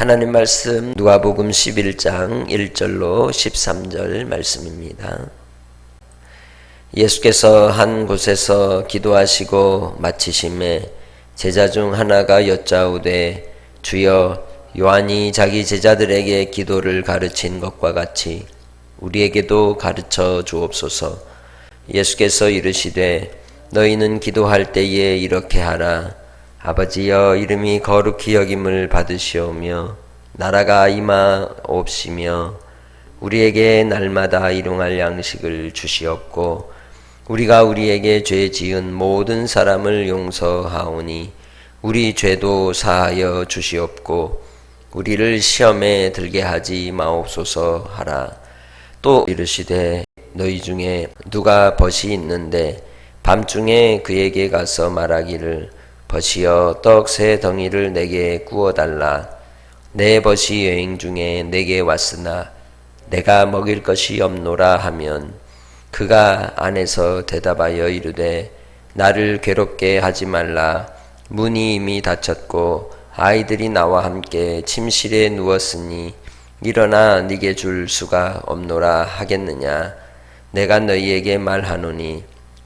하나님 말씀 누가복음 11장 1절로 13절 말씀입니다. 예수께서 한 곳에서 기도하시고 마치심에 제자 중 하나가 여짜오되 주여 요한이 자기 제자들에게 기도를 가르친 것과 같이 우리에게도 가르쳐 주옵소서. 예수께서 이르시되 너희는 기도할 때에 이렇게 하라. 아버지여 이름이 거룩히 여김을 받으시오며 나라가 임하옵시며 우리에게 날마다 일용할 양식을 주시옵고 우리가 우리에게 죄 지은 모든 사람을 용서하오니 우리 죄도 사하여 주시옵고 우리를 시험에 들게 하지 마옵소서 하라. 또 이르시되 너희 중에 누가 벗이 있는데 밤중에 그에게 가서 말하기를 벗이여 떡 세 덩이를 내게 구워 달라. 내 벗이 여행 중에 내게 왔으나 내가 먹일 것이 없노라 하면 그가 안에서 대답하여 이르되 나를 괴롭게 하지 말라 문이 이미 닫혔고 아이들이 나와 함께 침실에 누웠으니 일어나 네게 줄 수가 없노라 하겠느냐 내가 너희에게 말하노니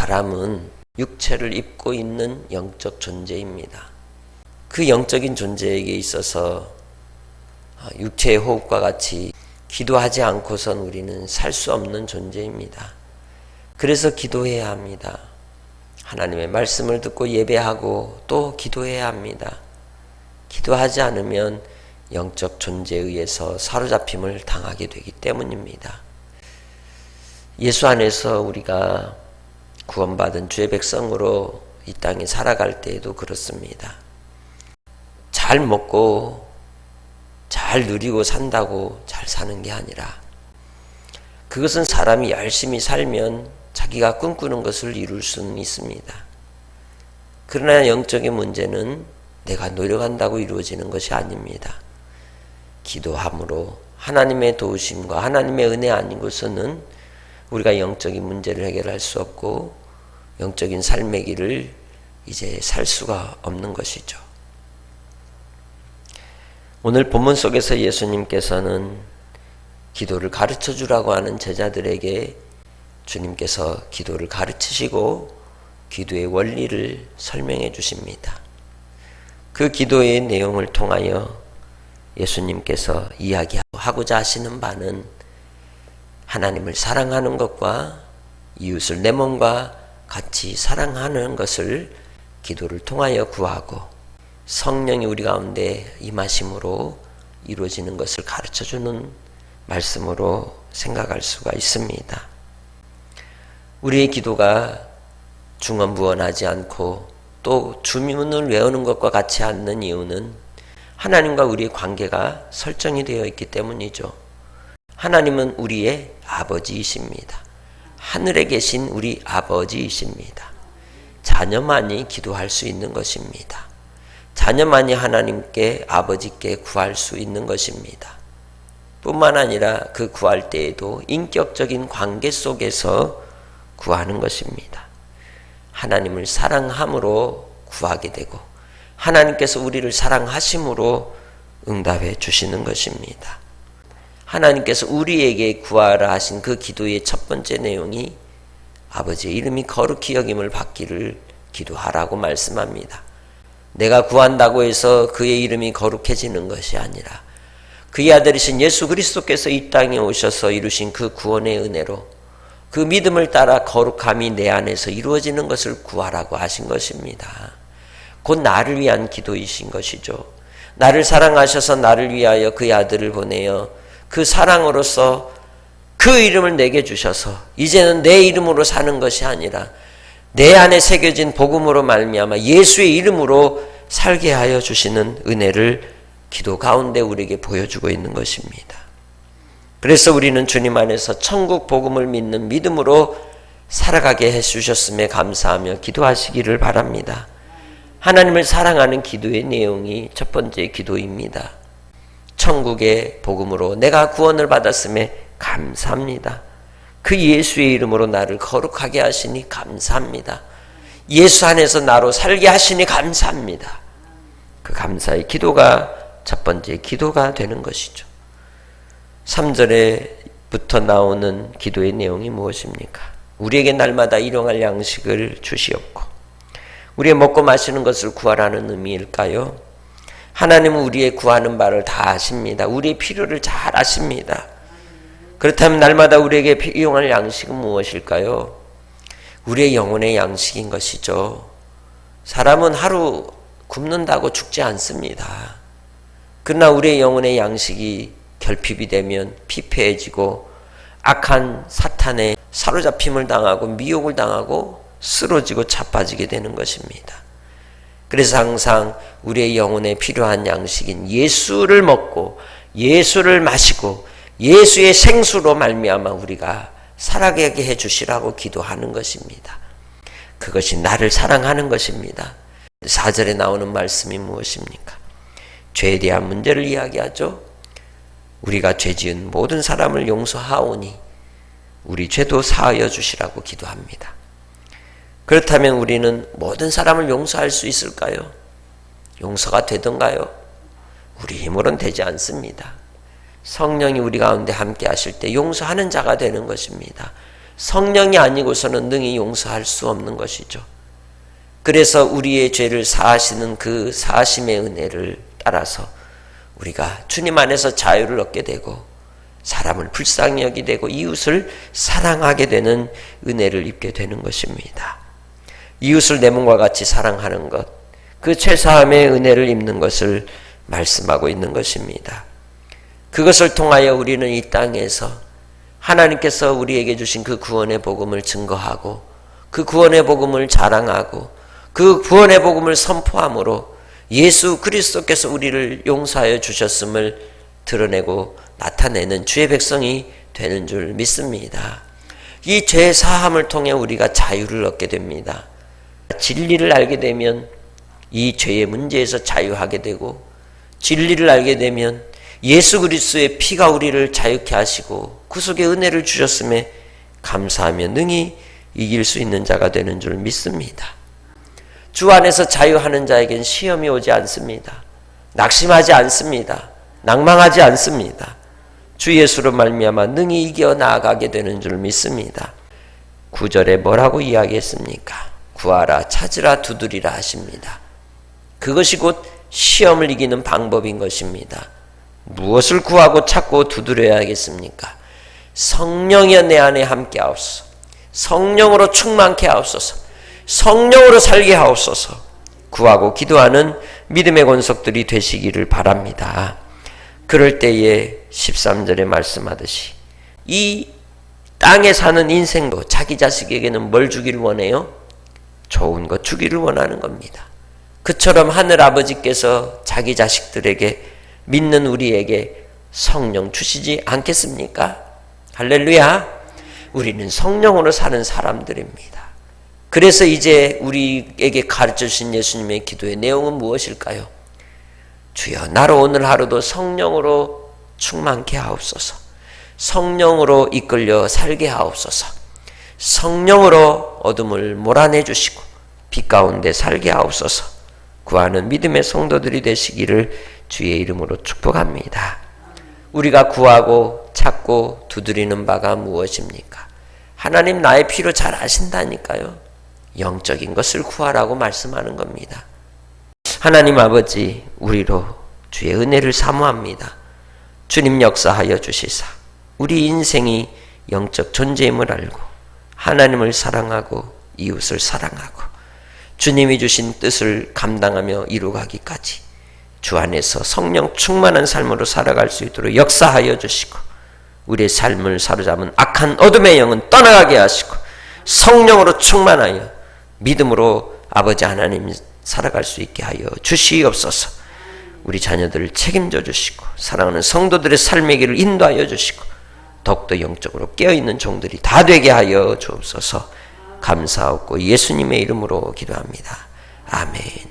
사람은 육체를 입고 있는 영적 존재입니다. 그 영적인 존재에게 있어서 육체의 호흡과 같이 기도하지 않고선 우리는 살 수 없는 존재입니다. 그래서 기도해야 합니다. 하나님의 말씀을 듣고 예배하고 또 기도해야 합니다. 기도하지 않으면 영적 존재에 의해서 사로잡힘을 당하게 되기 때문입니다. 예수 안에서 우리가 구원받은 주의 백성으로 이 땅에 살아갈 때에도 그렇습니다. 잘 먹고 잘 누리고 산다고 잘 사는 게 아니라 그것은 사람이 열심히 살면 자기가 꿈꾸는 것을 이룰 수는 있습니다. 그러나 영적인 문제는 내가 노력한다고 이루어지는 것이 아닙니다. 기도함으로 하나님의 도우심과 하나님의 은혜 것은 우리가 영적인 문제를 해결할 수 없고 영적인 삶의 길을 이제 살 수가 없는 것이죠. 오늘 본문 속에서 예수님께서는 기도를 가르쳐 주라고 하는 제자들에게 주님께서 기도를 가르치시고 기도의 원리를 설명해 주십니다. 그 기도의 내용을 통하여 예수님께서 이야기하고자 하시는 바는 하나님을 사랑하는 것과 이웃을 내 몸과 같이 사랑하는 것을 기도를 통하여 구하고 성령이 우리 가운데 임하심으로 이루어지는 것을 가르쳐 주는 말씀으로 생각할 수가 있습니다. 우리의 기도가 중언부언하지 않고 또 주문을 외우는 것과 같이 않는 이유는 하나님과 우리의 관계가 설정이 되어 있기 때문이죠. 하나님은 우리의 아버지이십니다. 하늘에 계신 우리 아버지이십니다. 자녀만이 기도할 수 있는 것입니다. 자녀만이 하나님께 아버지께 구할 수 있는 것입니다. 뿐만 아니라 그 구할 때에도 인격적인 관계 속에서 구하는 것입니다. 하나님을 사랑함으로 구하게 되고 하나님께서 우리를 사랑하심으로 응답해 주시는 것입니다. 하나님께서 우리에게 구하라 하신 그 기도의 첫 번째 내용이 아버지의 이름이 거룩히 여김을 받기를 기도하라고 말씀합니다. 내가 구한다고 해서 그의 이름이 거룩해지는 것이 아니라 그의 아들이신 예수 그리스도께서 이 땅에 오셔서 이루신 그 구원의 은혜로 그 믿음을 따라 거룩함이 내 안에서 이루어지는 것을 구하라고 하신 것입니다. 곧 나를 위한 기도이신 것이죠. 나를 사랑하셔서 나를 위하여 그의 아들을 보내어 그 사랑으로서 그 이름을 내게 주셔서 이제는 내 이름으로 사는 것이 아니라 내 안에 새겨진 복음으로 말미암아 예수의 이름으로 살게 하여 주시는 은혜를 기도 가운데 우리에게 보여주고 있는 것입니다. 그래서 우리는 주님 안에서 천국 복음을 믿는 믿음으로 살아가게 해 주셨음에 감사하며 기도하시기를 바랍니다. 하나님을 사랑하는 기도의 내용이 첫 번째 기도입니다. 천국의 복음으로 내가 구원을 받았음에 감사합니다. 그 예수의 이름으로 나를 거룩하게 하시니 감사합니다. 예수 안에서 나로 살게 하시니 감사합니다. 그 감사의 기도가 첫 번째 기도가 되는 것이죠. 3절에부터 나오는 기도의 내용이 무엇입니까? 우리에게 날마다 일용할 양식을 주시옵고 우리의 먹고 마시는 것을 구하라는 의미일까요? 하나님은 우리의 구하는 바를 다 아십니다. 우리의 필요를 잘 아십니다. 그렇다면 날마다 우리에게 필요할 양식은 무엇일까요? 우리의 영혼의 양식인 것이죠. 사람은 하루 굶는다고 죽지 않습니다. 그러나 우리의 영혼의 양식이 결핍이 되면 피폐해지고 악한 사탄의 사로잡힘을 당하고 미혹을 당하고 쓰러지고 자빠지게 되는 것입니다. 그래서 항상 우리의 영혼에 필요한 양식인 예수를 먹고 예수를 마시고 예수의 생수로 말미암아 우리가 살아가게 해 주시라고 기도하는 것입니다. 그것이 나를 사랑하는 것입니다. 4절에 나오는 말씀이 무엇입니까? 죄에 대한 문제를 이야기하죠. 우리가 죄 지은 모든 사람을 용서하오니 우리 죄도 사하여 주시라고 기도합니다. 그렇다면 우리는 모든 사람을 용서할 수 있을까요? 용서가 되던가요? 우리 힘으로는 되지 않습니다. 성령이 우리 가운데 함께 하실 때 용서하는 자가 되는 것입니다. 성령이 아니고서는 능히 용서할 수 없는 것이죠. 그래서 우리의 죄를 사하시는 그 사하심의 은혜를 따라서 우리가 주님 안에서 자유를 얻게 되고 사람을 불쌍히 여기 되고 이웃을 사랑하게 되는 은혜를 입게 되는 것입니다. 이웃을 내 몸과 같이 사랑하는 것, 그 최사함의 은혜를 입는 것을 말씀하고 있는 것입니다. 그것을 통하여 우리는 이 땅에서 하나님께서 우리에게 주신 그 구원의 복음을 증거하고 그 구원의 복음을 자랑하고 그 구원의 복음을 선포함으로 예수 그리스도께서 우리를 용서하여 주셨음을 드러내고 나타내는 주의 백성이 되는 줄 믿습니다. 이 죄 사함을 통해 우리가 자유를 얻게 됩니다. 진리를 알게 되면 이 죄의 문제에서 자유하게 되고 진리를 알게 되면 예수 그리스도의 피가 우리를 자유케 하시고 구속의 은혜를 주셨음에 감사하며 능히 이길 수 있는 자가 되는 줄 믿습니다. 주 안에서 자유하는 자에겐 시험이 오지 않습니다. 낙심하지 않습니다. 낭망하지 않습니다. 주 예수로 말미암아 능히 이겨 나아가게 되는 줄 믿습니다. 구절에 뭐라고 이야기했습니까? 구하라 찾으라 두드리라 하십니다. 그것이 곧 시험을 이기는 방법인 것입니다. 무엇을 구하고 찾고 두드려야겠습니까? 성령이 내 안에 함께 하옵소서. 성령으로 충만케 하옵소서. 성령으로 살게 하옵소서. 구하고 기도하는 믿음의 권속들이 되시기를 바랍니다. 그럴 때에 13절에 말씀하듯이 이 땅에 사는 인생도 자기 자식에게는 뭘 주기를 원해요? 좋은 것 주기를 원하는 겁니다. 그처럼 하늘 아버지께서 자기 자식들에게 믿는 우리에게 성령 주시지 않겠습니까? 할렐루야. 우리는 성령으로 사는 사람들입니다. 그래서 이제 우리에게 가르쳐 주신 예수님의 기도의 내용은 무엇일까요? 주여 나로 오늘 하루도 성령으로 충만케 하옵소서. 성령으로 이끌려 살게 하옵소서. 성령으로 어둠을 몰아내 주시고 빛 가운데 살게 하옵소서. 구하는 믿음의 성도들이 되시기를 주의 이름으로 축복합니다. 우리가 구하고 찾고 두드리는 바가 무엇입니까? 하나님 나의 피로 잘 아신다니까요. 영적인 것을 구하라고 말씀하는 겁니다. 하나님 아버지, 우리로 주의 은혜를 사모합니다. 주님 역사하여 주시사 우리 인생이 영적 존재임을 알고 하나님을 사랑하고 이웃을 사랑하고 주님이 주신 뜻을 감당하며 이루가기까지 주 안에서 성령 충만한 삶으로 살아갈 수 있도록 역사하여 주시고 우리의 삶을 사로잡은 악한 어둠의 영은 떠나가게 하시고 성령으로 충만하여 믿음으로 아버지 하나님 살아갈 수 있게 하여 주시옵소서. 우리 자녀들을 책임져 주시고 사랑하는 성도들의 삶의 길을 인도하여 주시고 더욱더 영적으로 깨어있는 종들이 다 되게 하여 주옵소서 감사하고 예수님의 이름으로 기도합니다. 아멘